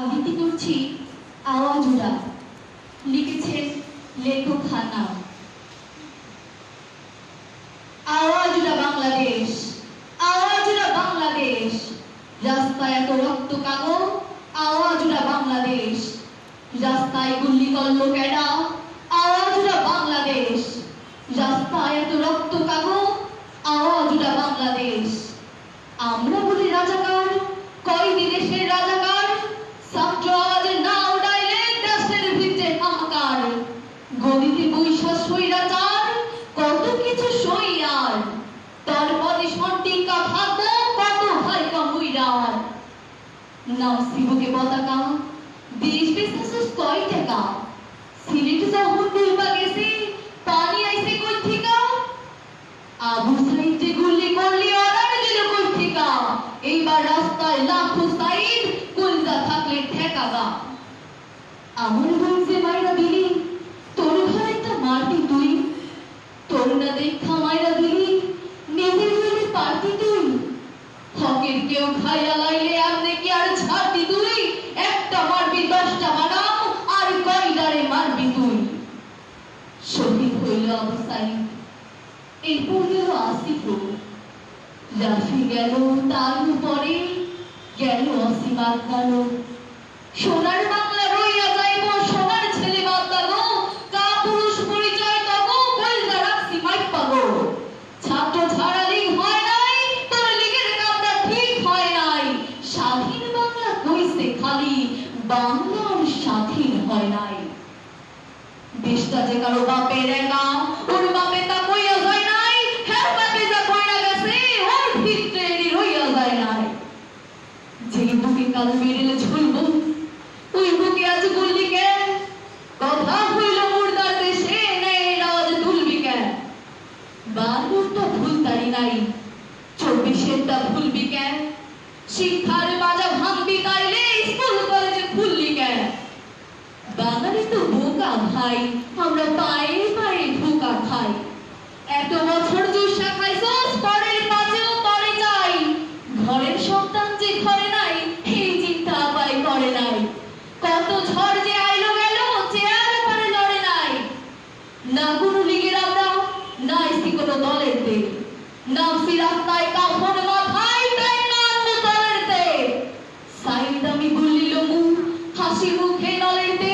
আবৃত্তি করছি আওয়াজুরা। লিখেছেন লেখক হানা আওয়াজুরা বাংলাদেশ আওয়াজুরা বাংলাদেশ। রাস্তায় এত রক্ত কাগো আওয়াজুরা বাংলাদেশ। রাস্তায় গুল্লি করল কেডা আওয়াজুরা বাংলাদেশ। রাস্তায় এত রক্ত কাগো আওয়াজুরা বাংলাদেশ। আমরা বলি রাজাকার তারপরে সন্টিকা ভাবো কত হয় কমুইরার নাও শিবকে পতাকা দেশ বেসেছিস কয় টাকা সিলেট যখন দুলবা গেছে পানি আইছে কই থিকা আবু সাইদ যে গুলি করলি অর্ডার দিল কই থিকা এইবার রাস্তায় লাখো সাইদ কুলজা থাকলে ঠেকাগা আমার বলছে মাইরা শহীদ হইল অবস্থায় এরপর গেল আসিফ রাফি গেল, তার উপরে গেল অসীম আজ্ঞান সোনার বাংলা রইয়া যাইব, সোনার ছেলে কা পুরুষ পরিচয় রাখছি মাইক পাগো ছাত্র ছাড়ালেই হয় নাই, তোর লিগের কামটা ঠিক হয় নাই। স্বাধীন বাংলা কইছে খালি, বাংলার স্বাধীন হয় নাই। দেশটা যে কারও বাপের একা ওর বাপে তা কইয়া যায় নাই হ্যাঁ বাপে যা কইরা গেছে, ওর ভিতরে রইয়া যায় নাই। যে বুকে কাল মেরেলে ঝুলব, ওই বুকে আজ গুললি কেন কথা হইল মুর্দার দেশে নেই রাজ তুলবি কেন বারোটা ভুল তারি নাই চব্বিশেরটা ভুলবি কেন শিক্ষার বাজা ভাঙবি তাইলে, স্কুল কলেজে খুললি কেন বাঙালি তো ধোকা ভাই আমরা পায়ে পায়ে ধোকা খাই। এত বছর জুসা খাইছস পরের পাঁচেও পরে যাই ঘরের সন্তান যে ঘরে নাই, এই চিন্তা আপাই করে নাই। কত ঝড় যে আইলো গেল চেয়ার পারে লড়ে নাই। না কোনো লীগের আমরা, না এসি কোনো দলের দে না সিরাস্তায় কাপড় মাথায় তাই না দলের দে সাইদ আমি গুলিল মুখ হাসি মুখে নলের দে